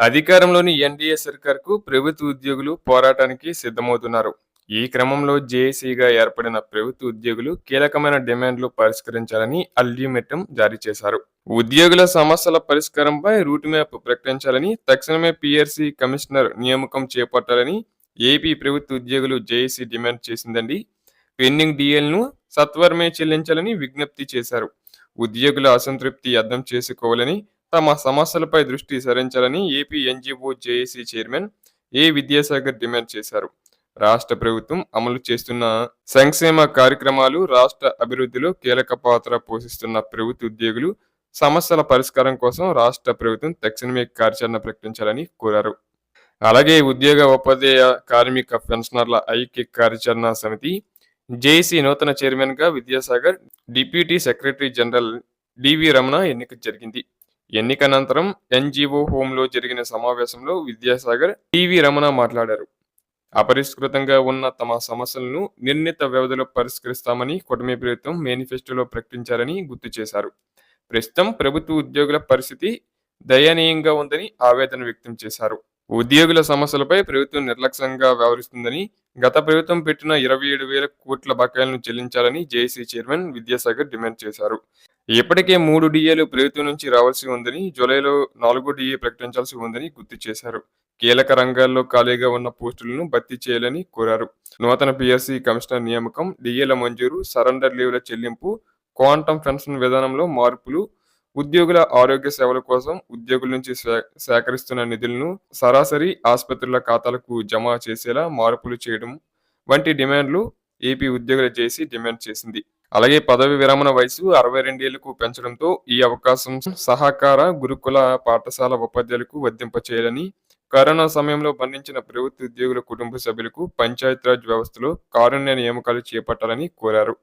అధికారంలోని NDA సర్కార్కు ప్రభుత్వ ఉద్యోగులు పోరాటానికి సిద్ధమవుతున్నారు. ఈ క్రమంలో జేఏసీగా ఏర్పడిన ప్రభుత్వ ఉద్యోగులు కీలకమైన డిమాండ్లు పరిష్కరించాలని అల్టిమేటం జారీ చేశారు. ఉద్యోగుల సమస్యల పరిష్కారంపై రూట్ మ్యాప్ ప్రకటించాలని తక్షణమే పిఆర్సీ కమిషనర్ నియామకం చేపట్టాలని ఏపీ ప్రభుత్వ ఉద్యోగులు జేఏసీ డిమాండ్ చేసిందండి. పెండింగ్ డిఎల్ను సత్వరమే చెల్లించాలని విజ్ఞప్తి చేశారు. ఉద్యోగుల అసంతృప్తి అర్థం చేసుకోవాలని తమ సమస్యలపై దృష్టి సారించాలని AP NGO JAC chairman A Vidyasagar demand చేశారు. రాష్ట్ర ప్రభుత్వం అమలు చేస్తున్న సంక్షేమ కార్యక్రమాలు రాష్ట్ర అభివృద్ధిలో కీలక పాత్ర పోషిస్తున్న ప్రభుత్వ ఉద్యోగులు సమస్యల పరిష్కారం కోసం రాష్ట్ర ప్రభుత్వం తక్షణమే కార్యాచరణ ప్రకటించాలని కోరారు. అలాగే ఉద్యోగ ఉపాధ్యాయ కార్మిక పెన్షనర్ల ఐక్య కార్యాచరణ సమితి జేసీ నూతన చైర్మన్గా Vidyasagar deputy secretary general DV Ramana ఎన్నిక జరిగింది. ఎన్నికనంతరం ఎన్జిఓ హోంలో జరిగిన సమావేశంలో విద్యాసాగర్ టివి రమణ మాట్లాడారు. అపరిష్కృతంగా ఉన్న తమ సమస్యలను నిర్ణీత వ్యవధిలో పరిష్కరిస్తామని కుటుంబ ప్రభుత్వం మేనిఫెస్టోలో ప్రకటించారని గుర్తు చేశారు. ప్రస్తుతం ప్రభుత్వ ఉద్యోగుల పరిస్థితి దయనీయంగా ఉందని ఆవేదన వ్యక్తం చేశారు. ఉద్యోగుల సమస్యలపై ప్రభుత్వం నిర్లక్ష్యంగా వ్యవహరిస్తుందని గత ప్రభుత్వం పెట్టిన ఇరవై ఏడు వేల కోట్ల బకాయిలను చెల్లించాలని జేఏసీ చైర్మన్ విద్యాసాగర్ డిమాండ్ చేశారు. ఇప్పటికే మూడు డిఏలు ప్రభుత్వం నుంచి రావాల్సి ఉందని జూలైలో నాలుగో డిఏ ప్రకటించాల్సి ఉందని గుర్తు చేశారు. కీలక రంగాల్లో ఖాళీగా ఉన్న పోస్టులను భర్తీ చేయాలని కోరారు. నూతన పిఎస్సి కమిషనర్ నియామకం డిఏల మంజూరు సరెండర్ లీవ్ల చెల్లింపు క్వాంటం పెన్షన్ విధానంలో మార్పులు ఉద్యోగుల ఆరోగ్య సేవల కోసం ఉద్యోగుల నుంచి సేకరిస్తున్న నిధులను సరాసరి ఆసుపత్రుల ఖాతాలకు జమ చేసేలా మార్పులు చేయడం వంటి డిమాండ్లు ఏపీ ఉద్యోగుల చేసి డిమాండ్ చేసింది. అలాగే పదవి విరమణ వయసు అరవై రెండేళ్ళకు పెంచడంతో ఈ అవకాశం సహకార గురుకుల పాఠశాల ఉపాధ్యాయులకు వర్తింపచేయాలని కరోనా సమయంలో బంధించిన ప్రభుత్వ ఉద్యోగుల కుటుంబ సభ్యులకు పంచాయతీరాజ్ వ్యవస్థలో కారుణ్య నియామకాలు చేపట్టాలని కోరారు.